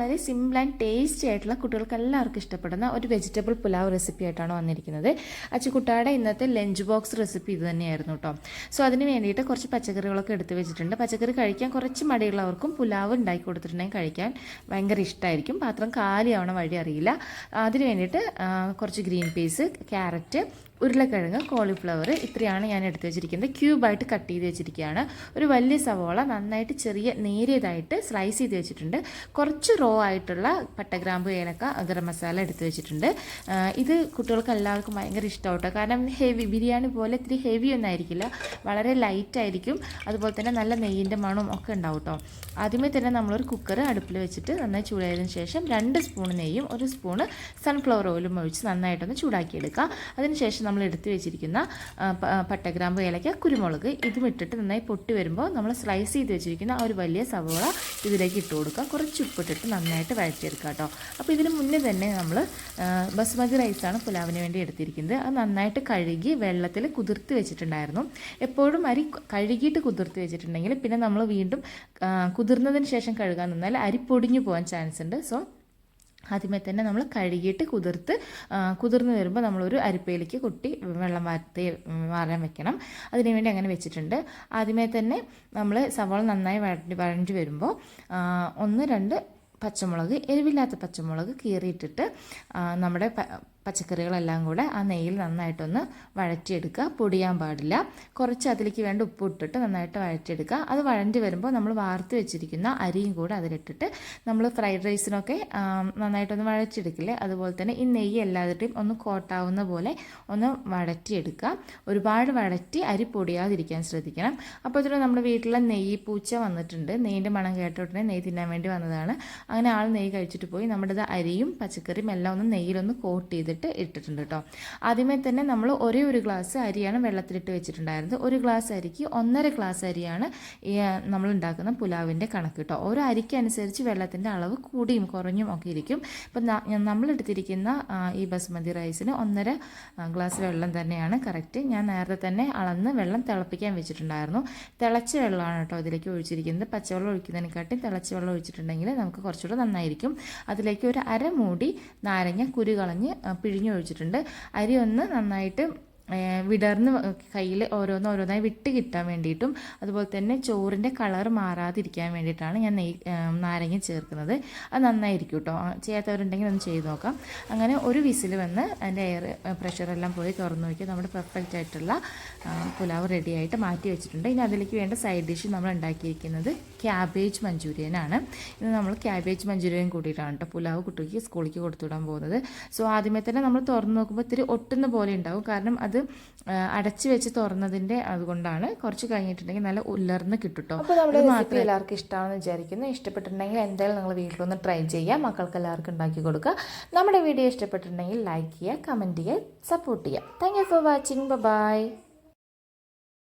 വളരെ simple and tasty ആയിട്ടുള്ള കുട്ടികൾക്ക് എല്ലാവർക്കും ഇഷ്ടപ്പെടുന്ന ഒരു വെജിറ്റബിൾ പുലാവ് റെസിപ്പി ആയിട്ടാണ് വന്നിരിക്കുന്നത്. അച്ചുകുട്ടായുടെ ഇന്നത്തെ ലഞ്ച് ബോക്സ് റെസിപ്പി ഇത് തന്നെയായിരുന്നു കേട്ടോ സോ അതിന് വേണ്ടിയിട്ട് കുറച്ച് പച്ചക്കറികളൊക്കെ എടുത്ത് വെച്ചിട്ടുണ്ട്. പച്ചക്കറി കഴിക്കാൻ കുറച്ച് മടിയുള്ളവർക്കും പുലാവ് ഉണ്ടാക്കി കൊടുത്തിട്ടുണ്ടെങ്കിൽ കഴിക്കാൻ ഭയങ്കര ഇഷ്ടമായിരിക്കും പാത്രം കാലിയാവണ വഴി അറിയില്ല. അതിന് വേണ്ടിയിട്ട് കുറച്ച് ഗ്രീൻ പീസ് ക്യാരറ്റ് ഉരുളക്കിഴങ്ങ് കോളിഫ്ലവർ ഇത്രയാണ് ഞാൻ എടുത്തു വെച്ചിരിക്കുന്നത്. ക്യൂബായിട്ട് കട്ട് ചെയ്ത് വെച്ചിരിക്കുകയാണ്. ഒരു വലിയ സവോള നന്നായിട്ട് ചെറിയ നേരിയതായിട്ട് സ്ലൈസ് ചെയ്ത് വെച്ചിട്ടുണ്ട്. കുറച്ച് റോ ആയിട്ടുള്ള പട്ടഗ്രാമ്പ് ഏലക്ക ഗരം മസാല എടുത്തു വെച്ചിട്ടുണ്ട്. ഇത് കുട്ടികൾക്ക് എല്ലാവർക്കും ഭയങ്കര ഇഷ്ടമാട്ടോ. കാരണം ഹെവി ബിരിയാണി പോലെ ഇത്തിരി ഹെവി ഒന്നും ആയിരിക്കില്ല. വളരെ ലൈറ്റ് ആയിരിക്കും. അതുപോലെ തന്നെ നല്ല നെയ്യിന്റെ മണവും ഒക്കെ ഉണ്ടാവും കേട്ടോ ആദ്യമേ തന്നെ നമ്മളൊരു കുക്കർ അടുപ്പിൽ വെച്ചിട്ട് നന്നായി ചൂടായതിനു ശേഷം രണ്ട് സ്പൂൺ നെയ്യും ഒരു സ്പൂണ് സൺഫ്ലവർ ഓയിലും ഒഴിച്ച് നന്നായിട്ടൊന്ന് ചൂടാക്കിയെടുക്കുക അതിനുശേഷം നമ്മൾ എടുത്തു വെച്ചിരിക്കുന്ന പട്ടഗ്രാമ്പ് ഏലക്ക കുരുമുളക് ഇതും ഇട്ടിട്ട് നന്നായി പൊട്ടി വരുമ്പോൾ നമ്മൾ സ്ലൈസ് ചെയ്ത് വെച്ചിരിക്കുന്ന ഒരു വലിയ സവോള ഇതിലേക്ക് ഇട്ട് കൊടുക്കുക. കുറച്ച് ഉപ്പിട്ടിട്ട് നന്നായിട്ട് വഴറ്റിയെടുക്കുക കേട്ടോ. അപ്പോൾ ഇതിന് മുന്നേ തന്നെ നമ്മൾ ബസ്മതി റൈസാണ് പുലാവിന് വേണ്ടി എടുത്തിരിക്കുന്നത്. അത് നന്നായിട്ട് കഴുകി വെള്ളത്തിൽ കുതിർത്ത് വെച്ചിട്ടുണ്ടായിരുന്നു. എപ്പോഴും അരി കഴുകിയിട്ട് കുതിർത്ത് വെച്ചിട്ടുണ്ടെങ്കിൽ പിന്നെ നമ്മൾ വീണ്ടും കുതിർന്നതിന് ശേഷം കഴുകാൻ നിന്നാൽ അരി പൊടിഞ്ഞു പോകാൻ ചാൻസ് ഉണ്ട്. സോ ആദ്യമേ തന്നെ നമ്മൾ കഴുകിയിട്ട് കുതിർത്ത് കുതിർന്ന് വരുമ്പോൾ നമ്മളൊരു അരിപ്പയിലേക്ക് കുട്ടി വെള്ളം വാർത്തി വാരാൻ വെക്കണം. അതിനു വേണ്ടി അങ്ങനെ വെച്ചിട്ടുണ്ട്. ആദ്യമേ തന്നെ നമ്മൾ സവാള നന്നായി വഴണ്ടി വരുമ്പോൾ ഒന്ന് രണ്ട് പച്ചമുളക് എരിവില്ലാത്ത പച്ചമുളക് കീറിയിട്ടിട്ട് നമ്മുടെ പച്ചക്കറികളെല്ലാം കൂടെ ആ നെയ്യിൽ നന്നായിട്ടൊന്ന് വഴറ്റിയെടുക്കുക. പൊടിയാൻ പാടില്ല. കുറച്ച് അതിലേക്ക് വേണ്ട ഉപ്പ് ഇട്ടിട്ട് നന്നായിട്ട് വഴറ്റിയെടുക്കുക. അത് വഴണ്ടി വരുമ്പോൾ നമ്മൾ വാർത്ത് വെച്ചിരിക്കുന്ന അരിയും കൂടെ അതിലിട്ടിട്ട് നമ്മൾ ഫ്രൈഡ് റൈസിനൊക്കെ നന്നായിട്ടൊന്ന് വഴച്ചെടുക്കില്ലേ അതുപോലെ തന്നെ ഈ നെയ്യ് എല്ലാവരുടെയും ഒന്ന് കോട്ടാവുന്ന പോലെ ഒന്ന് വഴറ്റിയെടുക്കുക. ഒരുപാട് വഴറ്റി അരി പൊടിയാതിരിക്കാൻ ശ്രദ്ധിക്കണം. അപ്പോൾ ഇതിൽ നമ്മുടെ വീട്ടിലെ നെയ്യ് പൂച്ച വന്നിട്ടുണ്ട്. നെയ്യിന്റെ മണം കേട്ടോടനെ നെയ്യ് തിന്നാൻ വേണ്ടി വന്നതാണ്. അങ്ങനെ ആൾ നെയ്യ് കഴിച്ചിട്ട് പോയി. നമ്മുടെ അരിയും പച്ചക്കറിയും എല്ലാം ഒന്ന് നെയ്യിലൊന്ന് കോട്ട് ചെയ്തിട്ട് ഇട്ടിട്ടുണ്ട് കേട്ടോ ആദ്യമേ തന്നെ നമ്മൾ ഒരേ ഒരു ഗ്ലാസ് അരിയാണ് വെള്ളത്തിലിട്ട് വെച്ചിട്ടുണ്ടായിരുന്നത്. ഒരു ഗ്ലാസ് അരിക്ക് ഒന്നര ഗ്ലാസ് അരിയാണ് നമ്മൾ ഉണ്ടാക്കുന്ന പുലാവിന്റെ കണക്ക് കേട്ടോ ഓരോ അരിക്കനുസരിച്ച് വെള്ളത്തിന്റെ അളവ് കൂടിയും കുറഞ്ഞും ഒക്കെ ഇരിക്കും. ഇപ്പം നമ്മളെടുത്തിരിക്കുന്ന ഈ ബസ്മതി റൈസിന് ഒന്നര ഗ്ലാസ് വെള്ളം തന്നെയാണ് കറക്റ്റ്. ഞാൻ നേരത്തെ തന്നെ അളന്ന് വെള്ളം തിളപ്പിക്കാൻ വെച്ചിട്ടുണ്ടായിരുന്നു. തിളച്ച വെള്ളമാണ് കേട്ടോ ഇതിലേക്ക് ഒഴിച്ചിരിക്കുന്നത്. പച്ചവെള്ളം ഒഴിക്കുന്നതിനെക്കാട്ടി തിളച്ച വെള്ളം ഒഴിച്ചിട്ടുണ്ടെങ്കിൽ നമുക്ക് കുറച്ചുകൂടെ നന്നായിരിക്കും. അതിലേക്ക് ഒരു അരമൂടി നാരങ്ങ കുരു കളഞ്ഞ് ആ, പിഴിഞ്ഞൊഴിച്ചിട്ടുണ്ട്. അരി ഒന്ന് നന്നായിട്ട് വിടർന്ന് കയ്യിൽ ഓരോന്ന് ഓരോന്നായി വിട്ട് കിട്ടാൻ വേണ്ടിയിട്ടും അതുപോലെ തന്നെ ചോറിന്റെ കളർ മാറാതിരിക്കാൻ വേണ്ടിയിട്ടാണ് ഞാൻ നെയ് നാരങ്ങ ചേർക്കുന്നത്. അത് നന്നായിരിക്കും കേട്ടോ. ചെയ്യാത്തവരുണ്ടെങ്കിൽ ഒന്ന് ചെയ്ത് നോക്കാം. അങ്ങനെ ഒരു വിസിൽ വന്ന് അതിന്റെ എയർ പ്രഷറെല്ലാം പോയി തുറന്നു നോക്കി നമ്മുടെ പെർഫെക്റ്റ് ആയിട്ടുള്ള പുലാവ് റെഡി ആയിട്ട് മാറ്റി വെച്ചിട്ടുണ്ട്. ഇനി അതിലേക്ക് വേണ്ട സൈഡ് ഡിഷ് നമ്മൾ ഉണ്ടാക്കിയിരിക്കുന്നത് ക്യാബേജ് മഞ്ചൂരിയനാണ്. ഇന്ന് നമ്മൾ ക്യാബേജ് മഞ്ചൂരിയൻ കൂട്ടിയിട്ടാണ് കേട്ടോ പുലാവ് കുട്ടിക്ക് സ്കൂളിലേക്ക് കൊടുത്തുവിടാൻ പോകുന്നത്. സോ ആദ്യമേ തന്നെ നമ്മൾ തുറന്ന് നോക്കുമ്പോൾ ഇത്തിരി ഒട്ടുന്ന പോലെ ഉണ്ടാവും. കാരണം അത് അടച്ചു വെച്ച് തുറന്നതിന്റെ അതുകൊണ്ടാണ് കുറച്ച് കഴിഞ്ഞിട്ടുണ്ടെങ്കിൽ നല്ല ഉലർന്ന് കിട്ടുട്ടോ. കേട്ടോ അപ്പോൾ നമ്മുടെ മാത്രം എല്ലാവർക്കും ഇഷ്ടമാണെന്ന് വിചാരിക്കുന്നു. ഇഷ്ടപ്പെട്ടിട്ടുണ്ടെങ്കിൽ എന്തായാലും നിങ്ങൾ വീട്ടിലൊന്ന് ട്രൈ ചെയ്യാം മക്കൾക്ക് എല്ലാവർക്കും ഉണ്ടാക്കി കൊടുക്കുക. നമ്മുടെ വീഡിയോ ഇഷ്ടപ്പെട്ടിട്ടുണ്ടെങ്കിൽ ലൈക്ക് ചെയ്യുക കമന്റ് ചെയ്യുക സപ്പോർട്ട് ചെയ്യുക. Thank you for watching bye